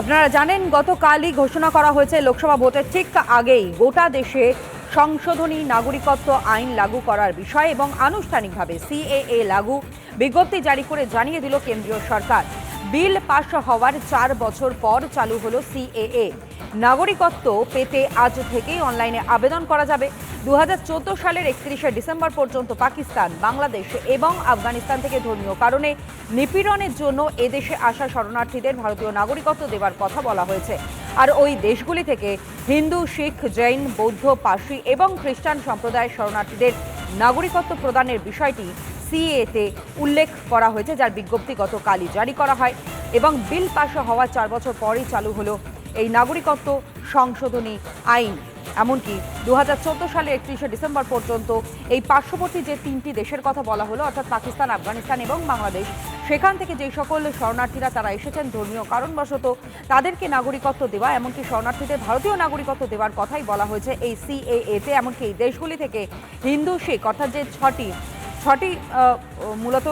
আপনারা জানেন, গতকালই ঘোষণা করা হয়েছে লোকসভা ভোটের ঠিক আগেই গোটা দেশে সংশোধনী নাগরিকত্ব আইন লাগু করার বিষয় এবং আনুষ্ঠানিকভাবে সিএএ লাগু বিজ্ঞপ্তি জারি করে জানিয়ে দিল কেন্দ্রীয় সরকার। বিল পাশ হওয়ার চার বছর পর চালু হলো সিএএ। নাগরিকত্ব পেতে আজ থেকেই অনলাইনে আবেদন করা যাবে। দু হাজার চোদ্দ সালের একত্রিশে ডিসেম্বর পর্যন্ত পাকিস্তান, বাংলাদেশ এবং আফগানিস্তান থেকে ধর্মীয় কারণে নিপীড়নের জন্য এদেশে আসা শরণার্থীদের ভারতীয় নাগরিকত্ব দেওয়ার কথা বলা হয়েছে। আর ওই দেশগুলি থেকে হিন্দু, শিখ, জৈন, বৌদ্ধ, পার্সি এবং খ্রিস্টান সম্প্রদায়ের শরণার্থীদের নাগরিকত্ব প্রদানের বিষয়টি সিএতে উল্লেখ করা হয়েছে, যার বিজ্ঞপ্তি গতকালই জারি করা হয় এবং বিল পাশ হওয়ার চার বছর পরেই চালু হলো এই নাগরিকত্ব সংশোধনী আইন। এমনকি দু সালের একত্রিশে ডিসেম্বর পর্যন্ত এই পার্শ্ববর্তী যে তিনটি দেশের কথা বলা হলো, অর্থাৎ পাকিস্তান, আফগানিস্তান এবং বাংলাদেশ, সেখান থেকে যে সকল শরণার্থীরা তারা এসেছেন ধর্মীয় কারণবশত, তাদেরকে নাগরিকত্ব দেওয়া, এমনকি শরণার্থীদের ভারতীয় নাগরিকত্ব দেওয়ার কথাই বলা হয়েছে এই সিএএতে, এমনকি এই দেশগুলি থেকে হিন্দু, শিখ, অর্থাৎ যে ছটি ছটি মূলত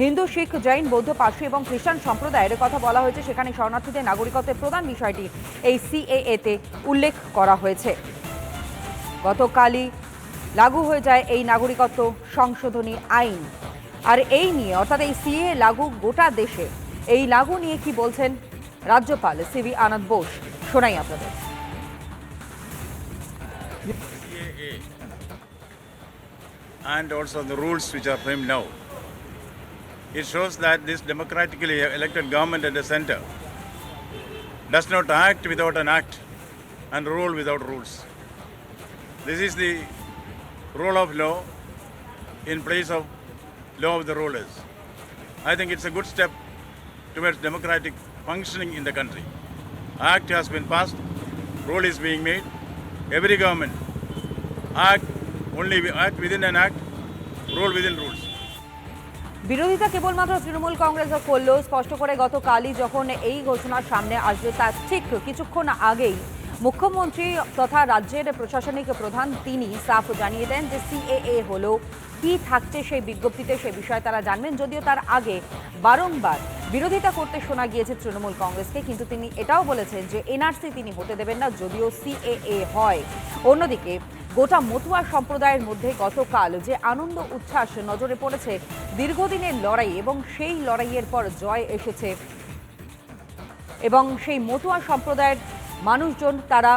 হিন্দু, শিখ, জৈন, বৌদ্ধ পার্সি এবং খ্রিস্টান সম্প্রদায়ের কথা বলা হয়েছে। সেখানে শরণার্থীদের নাগরিকত্বের প্রধান বিষয়টি এই সিএএতে উল্লেখ করা হয়েছে। গতকালই লাগু হয়ে যায় এই নাগরিকত্ব সংশোধনী আইন। আর এই নিয়ে, অর্থাৎ এই সিএ লাগু গোটা দেশে, এই লাগু নিয়ে কি বলছেন রাজ্যপাল সিভি আনন্দ বোস? শোনাই আপনাদের। And also the rules which are framed now. It shows that this democratically elected government at the center does not act without an act and rule without rules. This is the rule of law in place of law of the rulers. I think it's a good step towards democratic functioning in the country. Act has been passed, rule is being made. Every government act only act within an act, rule within rules. বিরোধিতা কেবলমাত্র তৃণমূল কংগ্রেসও করলেও স্পষ্ট করে গতকালই যখন এই ঘোষণার সামনে আসবে তার ঠিক কিছুক্ষণ আগেই মুখ্যমন্ত্রী তথা রাজ্যের প্রশাসনিক প্রধান তিনি সাফ জানিয়ে দেন যে সিএএ হলো কি থাকছে সেই বিজ্ঞপ্তিতে সে বিষয়ে তারা জানবেন। যদিও তার আগে বারংবার বিরোধিতা করতে শোনা গিয়েছে তৃণমূল কংগ্রেসকে কিন্তু তিনি এটাও বলেছেন যে এনআরসি তিনি হতে দেবেন না যদিও সিএএ হয়। অন্যদিকে গোটা মতুয়া সম্প্রদায়ের মধ্যে গতকাল যে আনন্দ উচ্ছ্বাস নজরে পড়েছে, দীর্ঘদিনের লড়াই এবং সেই লড়াইয়ের পর জয় এসেছে। এবং সেই মতুয়া সম্প্রদায়ের মানুষজন তারা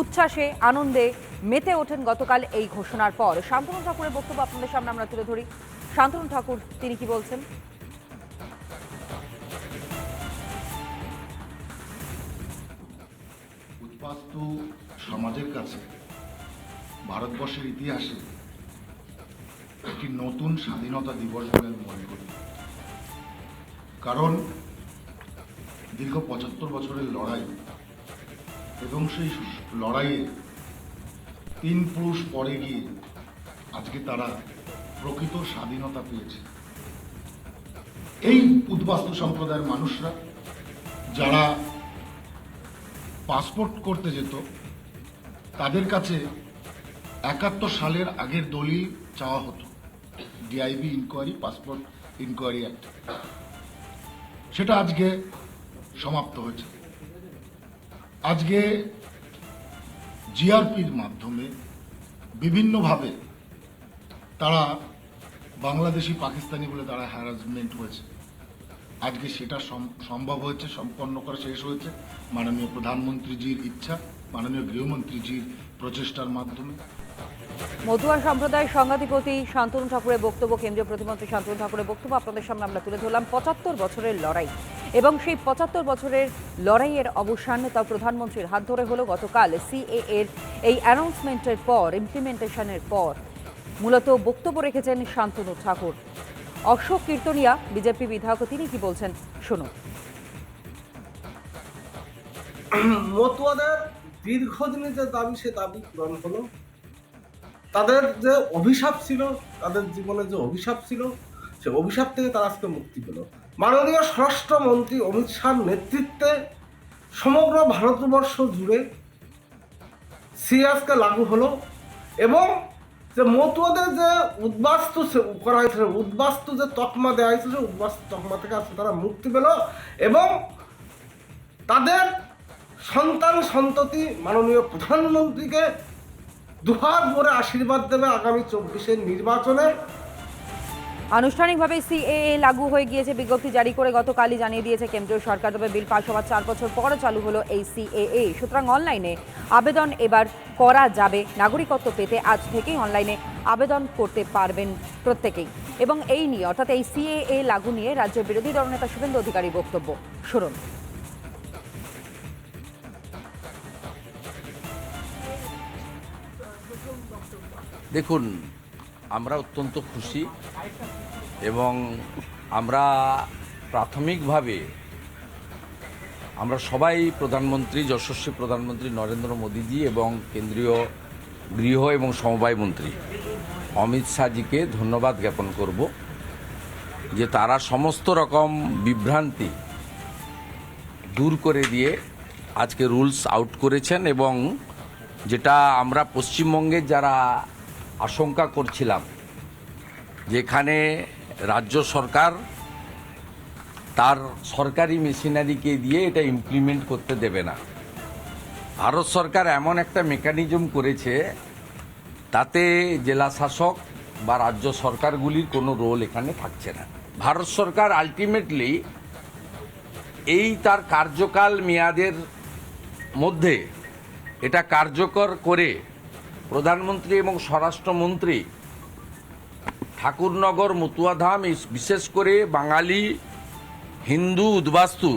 উচ্ছ্বাসে, আনন্দে মেতে ওঠেন গতকাল এই ঘোষণার পর। শান্তনু ঠাকুরের বক্তব্য আপনাদের সামনে আমরা তুলে ধরি। শান্তনু ঠাকুর, তিনি কি বলছেন? সমাজের কাছে। ভারতবর্ষের ইতিহাসে একটি নতুন স্বাধীনতা দিবস বলে আমি মনে করি। কারণ দীর্ঘ পঁচাত্তর বছরের লড়াই এবং সেই লড়াইয়ে তিন পুরুষ পরে গিয়ে আজকে তারা প্রকৃত স্বাধীনতা পেয়েছে। এই উদ্বাস্তু সম্প্রদায়ের মানুষরা যারা পাসপোর্ট করতে যেত, তাদের কাছে একাত্তর সালের আগের দলিল চাওয়া হতো। DIB inquiry passport inquiry act সেটা আজকে সমাপ্ত হয়েছে। আজকে জিআরপির মাধ্যমে বিভিন্নভাবে তারা বাংলাদেশি, পাকিস্তানি বলে তারা হ্যারাসমেন্ট হয়েছে। আজকে সেটা সম- সম্ভব হয়েছে, সম্পন্ন করা শেষ হয়েছে। মাননীয় প্রধানমন্ত্রীজির ইচ্ছা, মাননীয় গৃহমন্ত্রীজির প্রচেষ্টার মাধ্যমে। মতুয়া সম্প্রদায়ের সংঘাতিপতি শান্তনু ঠাকুরের বক্তব্য, কেন্দ্রীয় প্রতিমন্ত্রী শান্তনু ঠাকুরের বক্তব্য আপনাদের সামনে আমরা তুলে ধরলাম। পঁচাত্তর বছরের লড়াই এবং সেই পঁচাত্তর বছরের লড়াইয়ের অবসান তা প্রধানমন্ত্রীর হাত ধরে হলো গতকাল সিএ এর এই অ্যানাউন্সমেন্টের পর ইমপ্লিমেন্টেশনের পর। মূলত বক্তব্য রেখেছেন শান্তনু ঠাকুর। অশোক কীর্তনিয়া, বিজেপি বিধায়ক, তিনি কি বলছেন? শুনুন। মতুয়াদের দীর্ঘদিনের যে দাবি, সে দাবি পূরণ হলো। তাদের যে অভিশাপ ছিল, তাদের জীবনে যে অভিশাপ ছিল, সে অভিশাপ থেকে তারা আজকে মুক্তি পেল। মাননীয় স্বরাষ্ট্রমন্ত্রী অমিত শাহর নেতৃত্বে সমগ্র ভারতবর্ষ জুড়ে সিএসকে লাগু হলো এবং যে মতুয়াদের যে উদ্বাস্তু সে- করা হয়েছিল উদ্বাস্তু যে তকমা দেওয়া হয়েছিল সেই উদ্বাস্তু তকমা থেকে আজকে তারা মুক্তি পেল এবং তাদের সন্তান সন্ততি মাননীয় প্রধানমন্ত্রীকে দুহাত ভরে আশীর্বাদ দেবে আগামী চব্বিশের নির্বাচনে। আনুষ্ঠানিকভাবে সিএএ লাগু হয়ে গিয়েছে বিজ্ঞপ্তি জারি করে গতকালই জানিয়ে দিয়েছে কেন্দ্রীয় সরকার, তবে বিল পাশ হওয়ার চার বছর পরে চালু হলো এই সিএএ। সুতরাং অনলাইনে আবেদন এবার করা যাবে। নাগরিকত্ব পেতে আজ থেকেই অনলাইনে আবেদন করতে পারবেন প্রত্যেকেই। এবং এই নিয়ে, অর্থাৎ এই সিএএ লাগু নিয়ে রাজ্যের বিরোধী দলনেতা শুভেন্দু অধিকারী বক্তব্য। শুনুন। দেখুন, আমরা অত্যন্ত খুশি এবং আমরা প্রাথমিকভাবে আমরা সবাই প্রধানমন্ত্রী, যশস্বী প্রধানমন্ত্রী নরেন্দ্র মোদীজি এবং কেন্দ্রীয় গৃহ এবং সমবায় মন্ত্রী অমিত শাহজিকে ধন্যবাদ জ্ঞাপন করব যে তারা সমস্ত রকম বিভ্রান্তি দূর করে দিয়ে আজকে রুলস আউট করেছেন এবং যেটা আমরা পশ্চিমবঙ্গের যারা আশঙ্কা করছিলাম যেখানে রাজ্য সরকার তার সরকারি মেশিনারিকে দিয়ে এটা ইমপ্লিমেন্ট করতে দেবে না। ভারত সরকার এমন একটা মেকানিজম করেছে, তাতে জেলা শাসক বা রাজ্য সরকারগুলির কোনো রোল এখানে থাকছে না। ভারত সরকার আলটিমেটলি এই তার কার্যকাল মেয়াদের মধ্যে এটা কার্যকর করে প্রধানমন্ত্রী এবং স্বরাষ্ট্রমন্ত্রী ঠাকুরনগর মতুয়াধাম বিশেষ করে বাঙালি হিন্দু উদ্বাস্তু,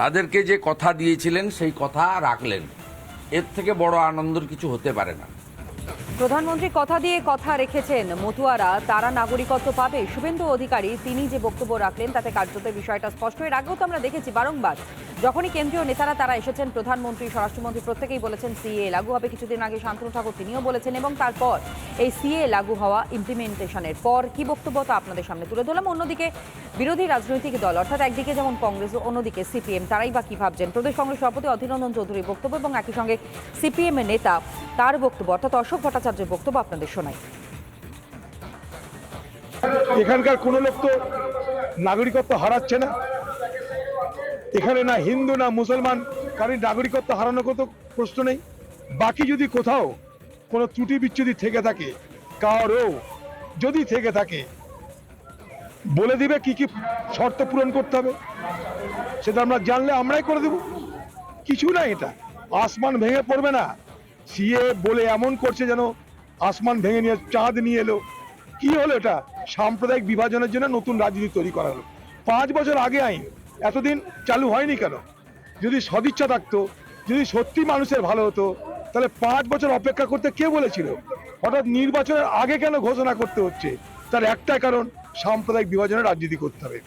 তাদেরকে যে কথা দিয়েছিলেন সেই কথা রাখলেন। এর থেকে বড় আনন্দের কিছু হতে পারে না। প্রধানমন্ত্রী কথা দিয়ে কথা রেখেছেন মতুয়ারা, তারা নাগরিকত্ব পাবে। শুভেন্দু অধিকারী, তিনি যে বক্তব্য রাখলেন, তাতে কার্যত বিষয়টা স্পষ্ট। এর আগেও তো আমরা দেখেছি বারংবার যখনই কেন্দ্রীয় নেতারা তারা এসেছেন, প্রধানমন্ত্রী, স্বরাষ্ট্রমন্ত্রী, প্রত্যেকেই বলেছেন সিএ লাগু হবে। কিছুদিন আগে শান্তনু ঠাকুর তিনিও বলেছেন এবং তারপর এই সিএ লাগু হওয়া ইমপ্লিমেন্টেশনের পর কি বক্তব্য তা আপনাদের সামনে তুলে ধরলাম। অন্যদিকে বিরোধী রাজনৈতিক দল, অর্থাৎ একদিকে যেমন কংগ্রেস ও অন্যদিকে সিপিএম তারাই বা কি ভাবছেন? প্রদেশ কংগ্রেস সভাপতি অধীর রঞ্জন চৌধুরীর বক্তব্য এবং একই সঙ্গে সিপিএম এর নেতা তার বক্তব্য, অর্থাৎ অশোক ভট্টাচার্যের বক্তব্য আপনাদের শোনাই। এখানকার কোনো লোক তো নাগরিকত্ব হারাচ্ছে না। এখানে না হিন্দু, না মুসলমান কারণ নাগরিকত্ব হারানো কত প্রশ্ন নেই। বাকি যদি কোথাও কোনো ত্রুটি বিচ্ছুতি থেকে থাকে কারও যদি থেকে থাকে, বলে দিবে কি কি শর্ত পূরণ করতে হবে। সেটা আমরা জানলে আমরাই করে দেব। কিছু না এটা। আসমান ভেঙে পড়বে না। সিএ বলে এমন করছে যেন আসমান ভেঙে নিয়ে চাঁদ নিয়ে এলো। কি হলো এটা? সাম্প্রদায়িক বিভাজনের জন্য নতুন রাজনীতি তৈরি করা হলো। পাঁচ বছর আগে আইন এতদিন চালু হয়নি কেন? যদি সদিচ্ছা থাকতো, যদি সত্যি মানুষের ভালো হতো, তাহলে পাঁচ বছর অপেক্ষা করতে কে বলেছিল? হঠাৎ নির্বাচনের আগে কেন ঘোষণা করতে হচ্ছে? তার একটাই কারণ, সাম্প্রদায়িক বিভাজনের রাজনীতি করতে হবে।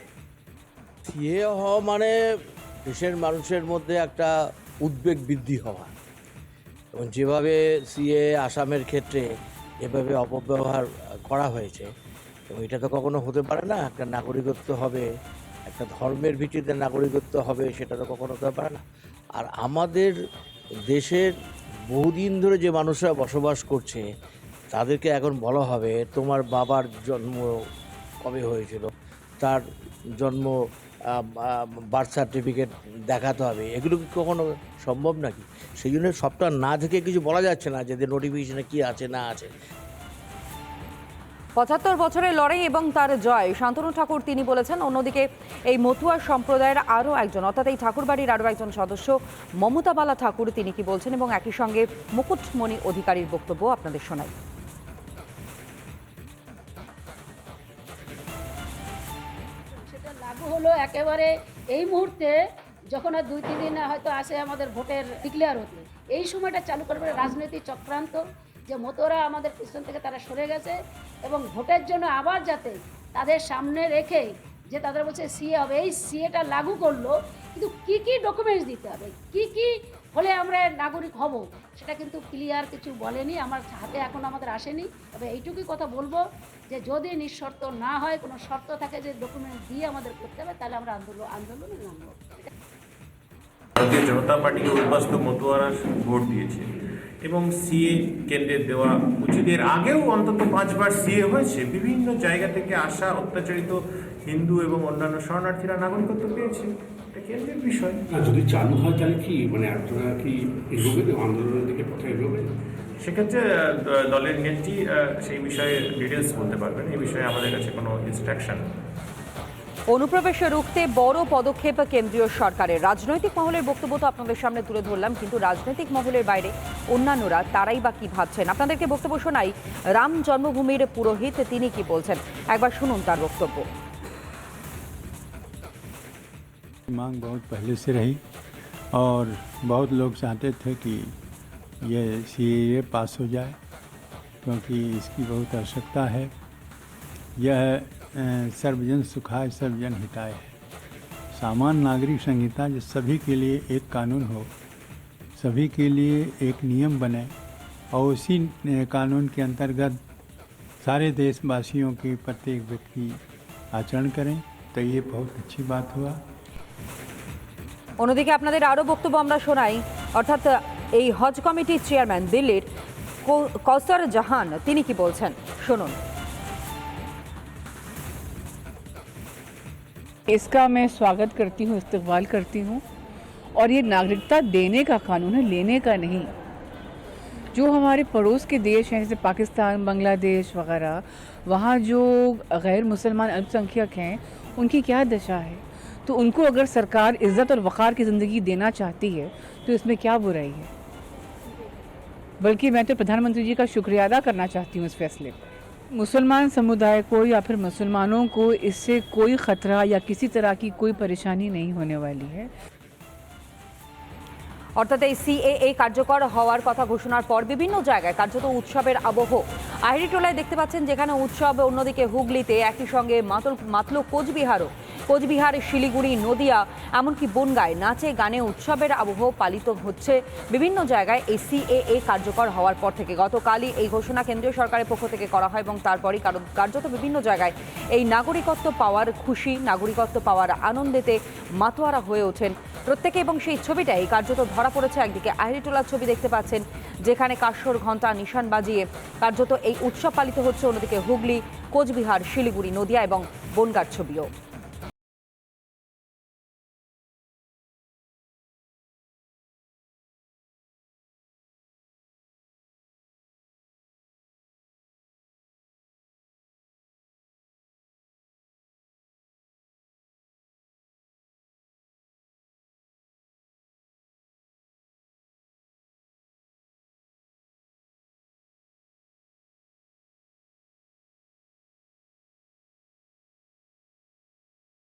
সিএ হওয়া মানে দেশের মানুষের মধ্যে একটা উদ্বেগ বৃদ্ধি হওয়া। এবং যেভাবে সিএ আসামের ক্ষেত্রে এভাবে অপব্যবহার করা হয়েছে, এবং এটা তো কখনো হতে পারে না, একটা নাগরিকত্ব হবে একটা ধর্মের ভিত্তিতে নাগরিকত্ব হবে, সেটা তো কখনো হতে পারে না। আর আমাদের দেশের বহুদিন ধরে যে মানুষরা বসবাস করছে, তাদেরকে এখন বলা হবে, তোমার বাবার জন্ম কবে হয়েছিল? তার জন্ম বার্থ সার্টিফিকেট দেখাতে হবে। এগুলো কি কখনো সম্ভব নাকি? সেই জন্য সবটা না থেকে কিছু বলা যাচ্ছে না যে নোটিফিকেশনে কি আছে, না আছে। পঁচাত্তর বছরের লড়াই এবং তার জয়। শান্তনু ঠাকুর তিনি বলেছেন, অন্যদিকে এই মতুয়া সম্প্রদায়ের আরও একজন, অর্থাৎ এই ঠাকুরবাড়ির আরও একজন সদস্য মমতা বালা ঠাকুর তিনি কি বলছেন এবং একই সঙ্গে মুকুটমণি অধিকারীর বক্তব্য আপনাদের লাগু হলো একেবারে এই মুহূর্তে যখন আর দুই, তিন দিন হয়তো আসে আমাদের ভোটের ডিক্লেয়ার হতে। এই সময়টা চালু করবে রাজনৈতিক চক্রান্ত যে মতোরা আমাদের পিছন থেকে তারা সরে গেছে এবং ভোটের জন্য আবার যাতে তাদের সামনে রেখে যে তাদের বলছে সিএ হবে, এই সিএটা লাগু করল, কিন্তু কি কি ডকুমেন্টস দিতে হবে? কি কি হলে আমরা নাগরিক হব? সেটা কিন্তু ক্লিয়ার কিছু বলেনি, আমার হাতে এখন আমাদের আসেনি। তবে এইটুকুই কথা বলব যে যদি নিঃশর্ত না হয়, কোনো শর্ত থাকে যে ডকুমেন্ট দিয়ে আমাদের করতে হবে, তাহলে আমরা আন্দোলন আন্দোলনে নামবো। ভারতীয় জনতা পার্টিকে উদ্বাস্ত মতুয়ারা ভোট দিয়েছে। এবং সিএ কেন্দ্রের দেওয়া উচিত এর আগেও অন্তত পাঁচবার সিএ হয়েছে। বিভিন্ন জায়গা থেকে আসা অত্যাচারিত হিন্দু এবং অন্যান্য শরণার্থীরা নাগরিকত্ব পেয়েছে। এটা কেন্দ্রের বিষয়। না যদি চালু হয় তাহলে কি মানে আপনারা কি এগোবে? আন্দোলনের দিকে পথে এগোবে? সেক্ষেত্রে দলের নেত্রী সেই বিষয়ে ডিটেলস বলতে পারবেন। এই বিষয়ে আমাদের কাছে কোনো ইনস্ট্রাকশন অনুপ্রবেশে রুখতে বড় পদক্ষেপ কেন্দ্রীয় সরকারের রাজনৈতিক মহলের বক্তব্য তো আপনাদের সামনে তুলে ধরলাম কিন্তু রাজনৈতিক মহলের বাইরে অন্যান্যরা তারাই বা কি ভাবছেন আপনাদেরকে বক্তব্য শোনাই রাম জন্মভূমির পুরোহিত তিনি কি বলছেন একবার শুনুন তার বক্তব্য मांग बहुत पहले से रही और बहुत लोग चाहते थे कि ये सी पास हो जाए क्योंकि इसकी बहुत आवश्यकता है यह अ, सर्वजन सुखाय सर्वजन हिताय है सामान्य नागरिक संहिता जो सभी के लिए एक कानून हो सभी के लिए एक नियम बने और उसी अ, कानून के अंतर्गत सारे देशवासियों के प्रत्येक व्यक्ति आचरण करें तो ये बहुत अच्छी बात हुआ অন্যদিকে আপনাদের আরও বক্তব্য আমরা শোনাই অর্থাৎ এই হজ কমিটির চেয়ারম্যান দিল্লির কৌ- কৌসর জাহান তিনি কি বলছেন শুনুন इसका मैं स्वागत करती हूँ इस्तकबाल करती हूँ। और ये नागरिकता देने का कानून है, लेने का नहीं। जो हमारे पड़ोस के देश हैं, जैसे पाकिस्तान, बांग्लादेश वगैरह, वहाँ जो गैर मुसलमान अल्पसंख्यक हैं, उनकी क्या दशा है? तो उनको अगर सरकार इज़्ज़त और वक़ार की ज़िंदगी देना चाहती है तो इसमें क्या बुराई है? बल्कि मैं तो प्रधानमंत्री जी का शुक्रिया अदा करना चाहती हूँ इस फैसले पर। मुसलमान समुदाय को या फिर मुसलमानों को इससे कोई ख़तरा या किसी तरह की कोई परेशानी नहीं होने वाली है অর্থাৎ এই সিএএ কার্যকর হওয়ার কথা ঘোষণার পর বিভিন্ন জায়গায় কার্যত উৎসবের আবহ আহিরিটোলায় দেখতে পাচ্ছেন যেখানে উৎসব অন্যদিকে হুগলিতে একই সঙ্গে মাতল মাতল কোচবিহারও কোচবিহার, শিলিগুড়ি, নদিয়া, এমনকি বনগায় নাচে, গানে উৎসবের আবহ পালিত হচ্ছে। বিভিন্ন জায়গায় এই সিএএ কার্যকর হওয়ার পর থেকে গতকালই এই ঘোষণা কেন্দ্রীয় সরকারের পক্ষ থেকে করা হয় এবং তারপরই কার্যত বিভিন্ন জায়গায় এই নাগরিকত্ব পাওয়ার খুশি, নাগরিকত্ব পাওয়ার আনন্দেতে মাতোয়ারা হয়ে ওঠেন। প্রত্যেকে এবং সেই ছবিটাই কার্যত ধরা পড়েছে একদিকে আহিরিটোলার ছবি দেখতে পাচ্ছেন, যেখানে কাশ্বর ঘণ্টা নিশান বাজিয়ে কার্যত এই উৎসব পালিত হচ্ছে, অন্যদিকে হুগলি, কোচবিহার, শিলিগুড়ি, নদিয়া এবং বনগার ছবিও।